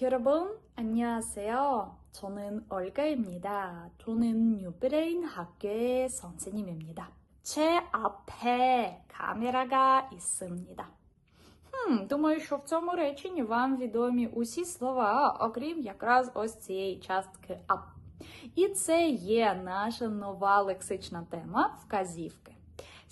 여러분, 안녕하세요. 저는 올가입니다. 저는 뉴브레인 학교의 선생님입니다. 제 앞에 카메라가 있습니다. Хм, думаю, що в цьому реченні вам відомі усі слова, окрім якраз ось цієї частки ап. І це є наша нова лексична тема вказівки.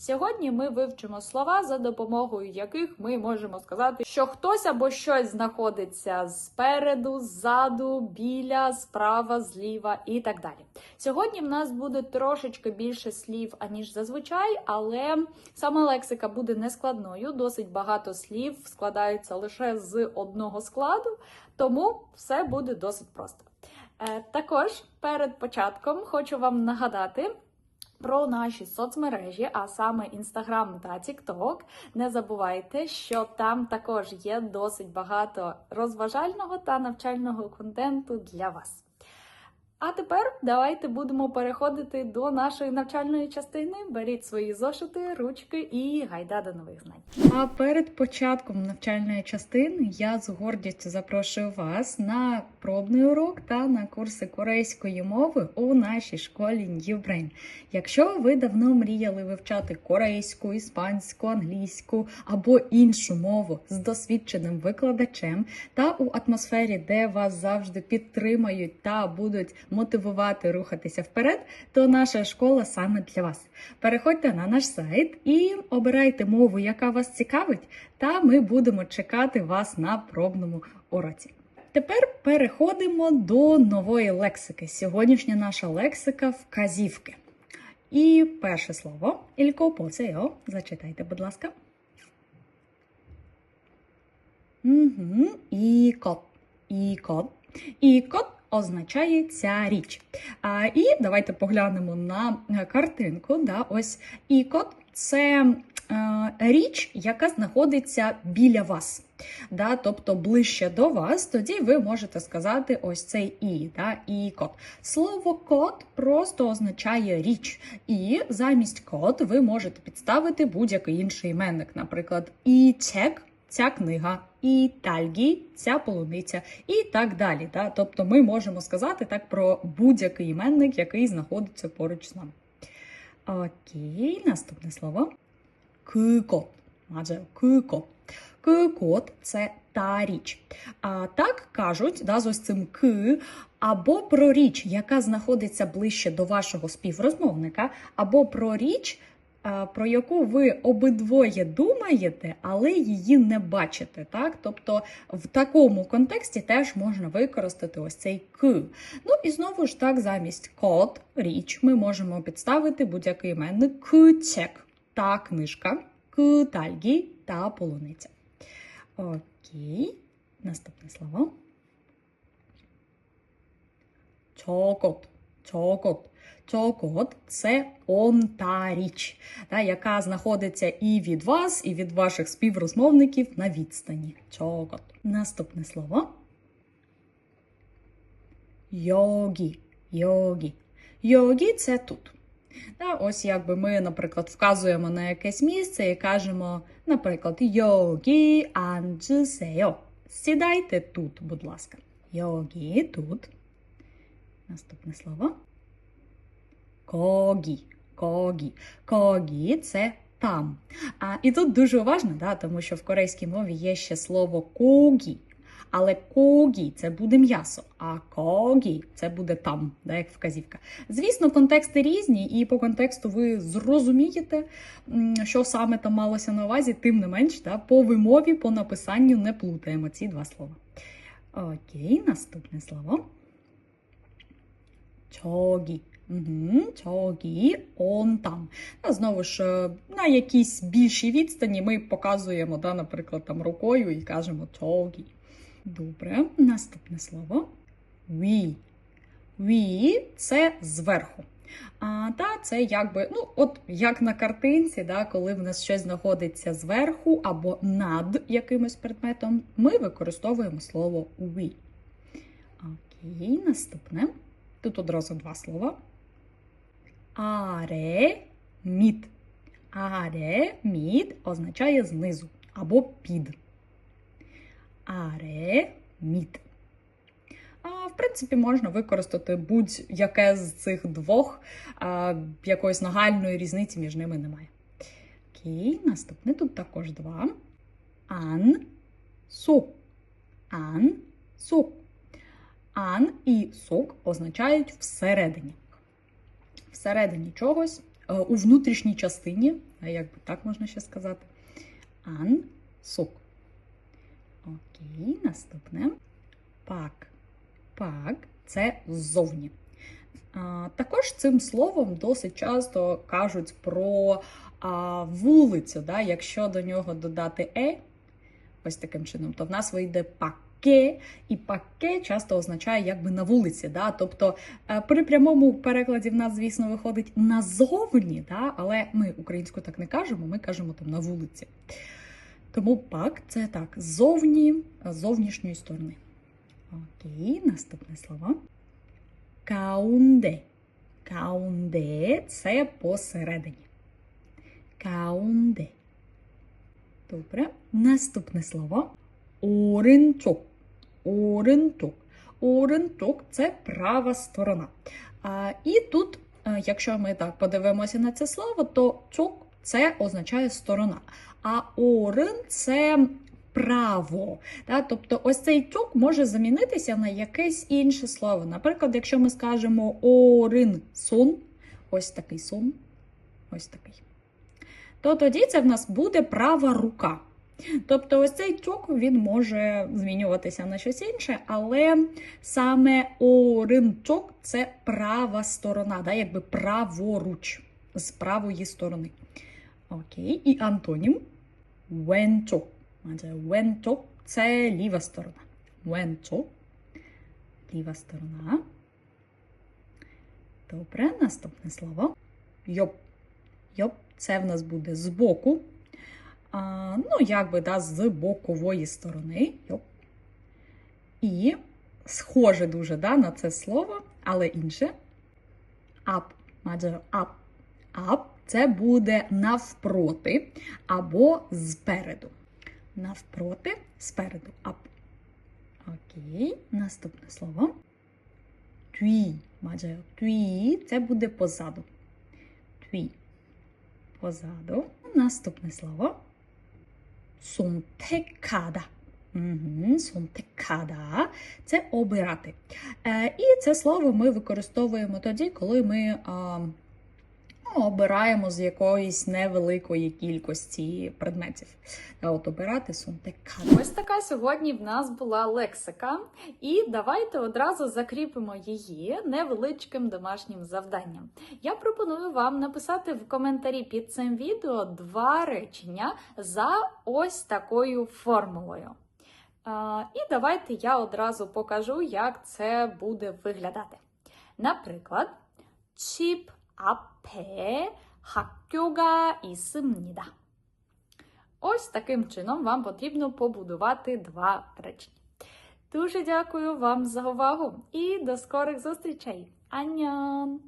Сьогодні ми вивчимо слова, за допомогою яких ми можемо сказати, що хтось або щось знаходиться спереду, ззаду, біля, справа, зліва і так далі. Сьогодні в нас буде трошечки більше слів, аніж зазвичай, але саме лексика буде нескладною. Досить багато слів складаються лише з одного складу, тому все буде досить просто. Е, Також перед початком хочу вам нагадати. Про наші соцмережі, а саме Instagram та TikTok. Не забувайте, що там також є досить багато розважального та навчального контенту для вас. А тепер давайте будемо переходити до нашої навчальної частини. Беріть свої зошити, ручки і гайда до нових знань. А перед початком навчальної частини я з гордістю запрошую вас на пробний урок та на курси корейської мови у нашій школі New Brain. Якщо ви давно мріяли вивчати корейську, іспанську, англійську або іншу мову з досвідченим викладачем та у атмосфері, де вас завжди підтримають та будуть мотивувати рухатися вперед, то наша школа саме для вас. Переходьте на наш сайт і обирайте мову, яка вас цікавить, та ми будемо чекати вас на пробному уроці. Тепер переходимо до нової лексики. Сьогоднішня наша лексика вказівки. І перше слово ілько посео. Зачитайте, будь ласка. Угу. І кот. І кот. І кот означає ця річ. А, І давайте поглянемо на картинку. Да, Ось ікот це е, річ, яка знаходиться біля вас. Да, Тобто ближче до вас, тоді ви можете сказати ось цей і, да, і кот. Слово кот просто означає річ. І замість кот ви можете підставити будь-який інший іменник, наприклад, і чек ця книга, і тальгі, ця полуниця, і так далі. Да? Тобто ми можемо сказати так про будь-який іменник, який знаходиться поруч з нами. Окей, наступне слово. Кикот. Адже кикот. Кикот це та річ. А так кажуть, да, з ось цим ки, або про річ, яка знаходиться ближче до вашого співрозмовника, або про річ, про яку ви обидвоє думаєте, але її не бачите. Так? Тобто в такому контексті теж можна використати ось цей к. Ну і знову ж так, замість код, річ, ми можемо підставити будь-який іменник кчек, та книжка, к тальгі та полуниця. Окей, наступне слово. Чокот. Чокот. Чокот це он та річ, яка знаходиться і від вас, і від ваших співрозмовників на відстані. Чокот. Наступне слово. Йогі. Йогі. Йогі це тут. Та, ось якби ми, наприклад, вказуємо на якесь місце і кажемо, наприклад, йогі анджусео. Сідайте тут, будь ласка. Йогі тут. Наступне слово. Когі. Когі. Когі це там. А, І тут дуже уважно, да, тому що в корейській мові є ще слово когі. Але когі це буде м'ясо, а когі це буде там, да, як вказівка. Звісно, контексти різні, і по контексту ви зрозумієте, що саме там малося на увазі, тим не менш, да, по вимові, по написанню не плутаємо ці два слова. Окей, наступне слово. Чогі. Угу, Чогі, он там. А знову ж, е, на якійсь більшій відстані ми показуємо, да, наприклад, там рукою і кажемо чогі. Добре, наступне слово. Ві. Ві це зверху. А, Та це якби, ну, от як на картинці, да, коли в нас щось знаходиться зверху або над якимось предметом, ми використовуємо слово we. Окей, наступне. Тут одразу два слова. Аре мід. Аре мід означає знизу або під. Аре мід. принципі, можна використати будь-яке з цих двох, а, якоїсь нагальної різниці між ними немає. Окей, наступне тут також два. Ан, сок. Ан, і сок означають всередині. Всередині чогось, е, у внутрішній частині, як би так можна ще сказати. Ан, сок. Окей, наступне. Пак. Пак це ззовні. Також цим словом досить часто кажуть про а, вулицю. Да? Якщо до нього додати е, ось таким чином, то в нас вийде паке, і паке часто означає якби на вулиці. Да? Тобто е, при прямому перекладі в нас, звісно, виходить назовні, да? але ми українською так не кажемо, ми кажемо там на вулиці. Тому пак це так, зовні, з зовнішньої сторони. Окей, наступне слово. Каунде. Каунде це посередині. Каунде. Добре. Наступне слово. Оренчок. Оренчок. Оренчок це права сторона. А, і тут, е, якщо ми так подивимося на це слово, то чок це означає сторона. А орен це право. Да? Тобто ось цей чок може замінитися на якесь інше слово. Наприклад, якщо ми скажемо орин сон, ось такий сон, ось такий. То тоді це в нас буде права рука. Тобто, ось цей тюк він може змінюватися на щось інше, але саме оринток це права сторона, да, якби праворуч з правої сторони. Окей, і антонім венчок. Венчок це ліва сторона. Венчок. Ліва сторона. Добре, наступне слово. Йоп. Йоп, це в нас буде збоку а, ну, якби да, з бокової сторони. І схоже дуже да, на це слово, але інше. Up, Маджаро up. Up це буде навпроти або спереду. Навпроти, спереду, up. Окей, наступне слово. Твій, Маджаро, твій це буде позаду. Твій. Позаду. Наступне слово. Сунтекада. Угу, Сунтекада це обирати. Е, і це слово ми використовуємо тоді, коли ми ну, обираємо з якоїсь невеликої кількості предметів. От обирати сунтека. Ось така сьогодні в нас була лексика, і давайте одразу закріпимо її невеличким домашнім завданням. Я пропоную вам написати в коментарі під цим відео два речення за ось такою формулою. І давайте я одразу покажу, як це буде виглядати. Наприклад, чіп 앞에 학교가 있습니다. Ось таким чином вам потрібно побудувати два речення. Дуже дякую вам за увагу і до скорих зустрічей! Аньон!